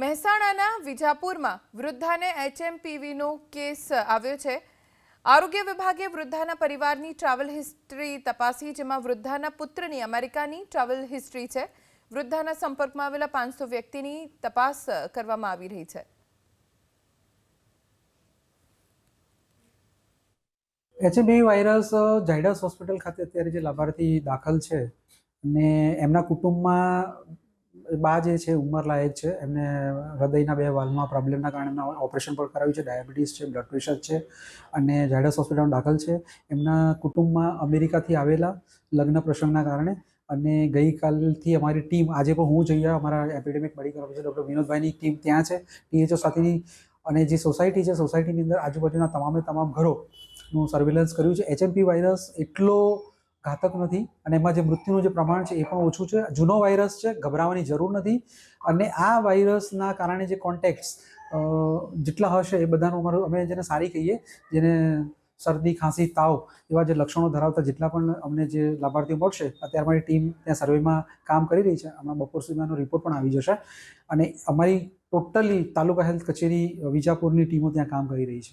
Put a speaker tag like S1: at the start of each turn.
S1: મહેસાણાના વિજાપુરમાં વૃદ્ધાને એચએમપીવીનો કેસ આવ્યો છે. આરોગ્ય વિભાગે વૃદ્ધાના પરિવારની ટ્રાવેલ હિસ્ટ્રી તપાસી, જેમાં વૃદ્ધાના પુત્રની અમેરિકાની ટ્રાવેલ હિસ્ટ્રી છે. વૃદ્ધાના સંપર્કમાં આવેલા પાંચસો વ્યક્તિની તપાસ કરવામાં આવી રહી છે.
S2: એચએમબી વાયરસ ઝાયડસ હોસ્પિટલ ખાતે અત્યારે જે લાભાર્થી દાખલ છે અને એમના કુટુંબમાં બા જે છે ઉંમરલાયક છે, એમને હૃદયના બે વાલમાં પ્રોબ્લેમના કારણે એમના ઓપરેશન પણ કરાવ્યું છે, ડાયાબિટીસ છે, બ્લડ પ્રેશર છે અને ઝાયડસ હોસ્પિટલમાં દાખલ છે. એમના કુટુંબમાં અમેરિકાથી આવેલા લગ્ન પ્રસંગના કારણે અને ગઈકાલથી અમારી ટીમ, આજે પણ હું જઈએ અમારા એપિડેમિક મેડિકલ ઓફિસર ડૉક્ટર વિનોદભાઈની ટીમ ત્યાં છે, ટીએચઓ સાથેની અને જે સોસાયટી છે, સોસાયટીની અંદર આજુબાજુના તમામે તમામ ઘરોનું સર્વેલન્સ કર્યું છે. એચએમપી વાયરસ એટલો ઘાતક નથી અને એમાં જે મૃત્યુનું જે પ્રમાણ છે એ પણ ઓછું છે. જૂનો વાયરસ છે, ગભરાવાની જરૂર નથી અને આ વાયરસના કારણે જે કોન્ટેક્ટ્સ જેટલા હશે એ બધાનું અમારું, અમે જેને સારી કહીએ, જેને શરદી, ખાંસી, તાવ એવા જે લક્ષણો ધરાવતા જેટલા પણ અમને જે લાભાર્થીઓ મળશે, અત્યારે અમારી ટીમ ત્યાં સર્વેમાં કામ કરી રહી છે. હમણાં બપોર સુધીમાંનો રિપોર્ટ પણ આવી જશે અને અમારી ટોટલી તાલુકા હેલ્થ કચેરી વિજાપુરની ટીમો ત્યાં કામ કરી રહી છે.